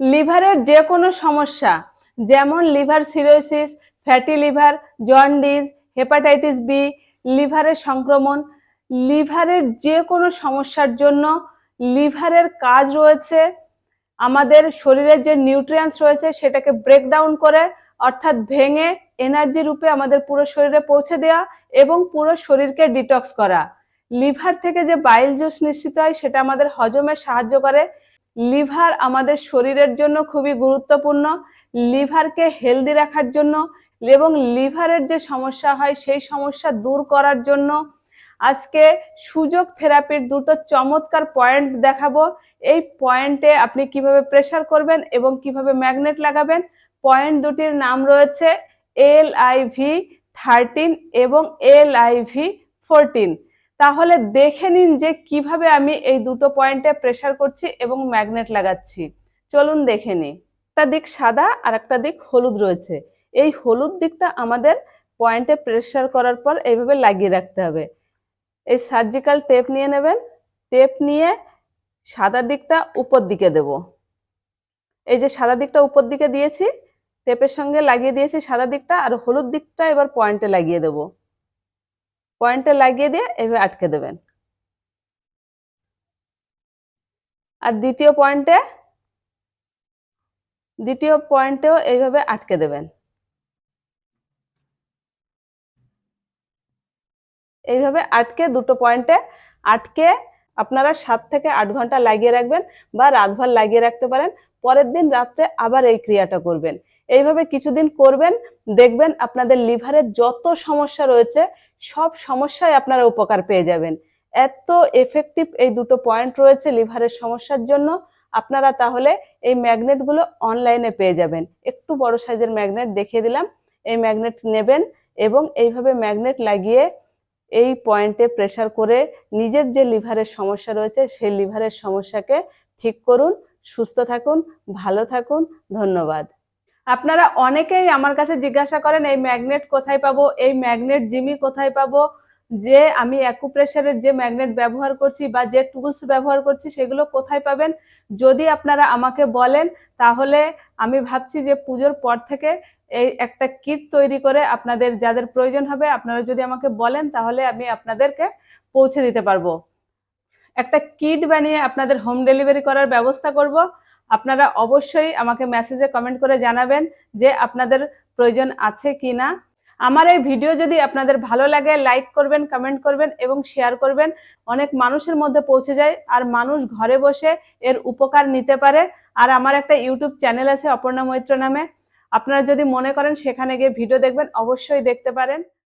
লিভারের যে কোনো সমস্যা, যেমন liver cirrhosis, fatty liver, jaundice, hepatitis B, লিভারের সংক্রমণ, লিভারের যে কোনো সমস্যার জন্য লিভারের কাজ রয়েছে, আমাদের শরীরের যে নিউট্রিয়েন্টস রয়েছে সেটাকে ব্রেকডাউন করে, অর্থাৎ ভেঙে এনার্জি রূপে আমাদের পুরো শরীরে পৌঁছে দেওয়া এবং পুরো শরীরকে ডিটক্স করা। লিভার থেকে যে বাইল জুস নিশ্চিত হয় সেটা আমাদের হজমে সাহায্য করে লিভার আমাদের শরীরের জন্য খুবই গুরুত্বপূর্ণ। লিভারকে হেলদি রাখার জন্য এবং লিভারের যে সমস্যা হয় সেই সমস্যা দূর করার জন্য আজকে সুযোগ থেরাপির দুটো চমৎকার পয়েন্ট দেখাবো। এই পয়েন্টে আপনি কীভাবে প্রেশার করবেন এবং কীভাবে ম্যাগনেট লাগাবেন। পয়েন্ট দুটির নাম রয়েছে এল আই ভি থার্টিন এবং এল আই ভি ফোরটিন তাহলে দেখে নিন যে কীভাবে আমি এই দুটো পয়েন্টে প্রেশার করছি এবং ম্যাগনেট লাগাচ্ছি। চলুন দেখে নিই। একটা দিক সাদা আর একটা দিক হলুদ রয়েছে। এই হলুদ দিকটা আমাদের পয়েন্টে প্রেশার করার পর এইভাবে লাগিয়ে রাখতে হবে। এই সার্জিক্যাল টেপ নিয়ে নেবেন। টেপ নিয়ে সাদা দিকটা উপর দিকে দেব। এই যে সাদা দিকটা উপর দিকে দিয়েছি টেপের সঙ্গে লাগিয়ে দিয়েছি সাদা দিকটা আর হলুদ দিকটা এবার পয়েন্টে লাগিয়ে দেব। পয়েন্টে লাগিয়ে দিয়ে এভাবে আটকে দেবেন। আর দ্বিতীয় পয়েন্টে, দ্বিতীয় পয়েন্টেও এইভাবে আটকে দেবেন। এইভাবে আটকে দুটো পয়েন্টে আটকে আপনারা সাত থেকে আট ঘণ্টা লাগিয়ে রাখবেন বা রাতভর লাগিয়ে রাখতে পারেন। পরের দিন রাত্রে আবার এই ক্রিয়াটা করবেন। এইভাবে কিছুদিন করবেন, দেখবেন আপনাদের লিভারের যত সমস্যা রয়েছে, সব সমস্যায় আপনারা উপকার পেয়ে যাবেন। এত এফেক্টিভ এই দুটো পয়েন্ট রয়েছে লিভারের সমস্যার জন্য, আপনারা তাহলে এই ম্যাগনেটগুলো অনলাইনে পেয়ে যাবেন। একটু বড় সাইজের ম্যাগনেট দেখিয়ে দিলাম। এই ম্যাগনেট নেবেন এবং এইভাবে ম্যাগনেট লাগিয়ে এই পয়েন্টে প্রেশার করে নিজের যে লিভারের সমস্যা রয়েছে, সেই লিভারের সমস্যাকে ঠিক করুন, সুস্থ থাকুন, ভালো থাকুন, ধন্যবাদ। আপনারা অনেকেই আমার কাছে জিজ্ঞাসা করেন, এই ম্যাগনেট কোথায় পাবো? এই ম্যাগনেট জিমি কোথায় পাবো? যে আমি অ্যাকুপ্রেশারের যে ম্যাগনেট ব্যবহার করছি বা যে টুলস ব্যবহার করছি, সেগুলো কোথায় পাবেন? যদি আপনারা আমাকে বলেন, তাহলে আমি ভাবছি যে পুজোর পর থেকে এই একটা কিট তৈরি করে আপনাদের যাদের প্রয়োজন হবে, আপনারা যদি আমাকে বলেন, তাহলে আমি আপনাদেরকে পৌঁছে দিতে পারব। একটা কিট বানিয়ে আপনাদের হোম ডেলিভারি করার ব্যবস্থা করব। আপনারা অবশ্যই আমাকে মেসেজে কমেন্ট করে জানাবেন যে আপনাদের প্রয়োজন আছে কি না আমার এই ভিডিও যদি আপনাদের ভালো লাগে লাইক করবেন কমেন্ট করবেন এবং শেয়ার করবেন, অনেক মানুষের মধ্যে পৌঁছে যায় আর মানুষ ঘরে বসে এর উপকার নিতে পারে। আর আমার একটা ইউটিউব চ্যানেল আছে, অপর্ণা মৈত্র নামে। আপনারা যদি মনে করেন সেখানে গিয়ে ভিডিও দেখবেন, অবশ্যই দেখতে পারেন।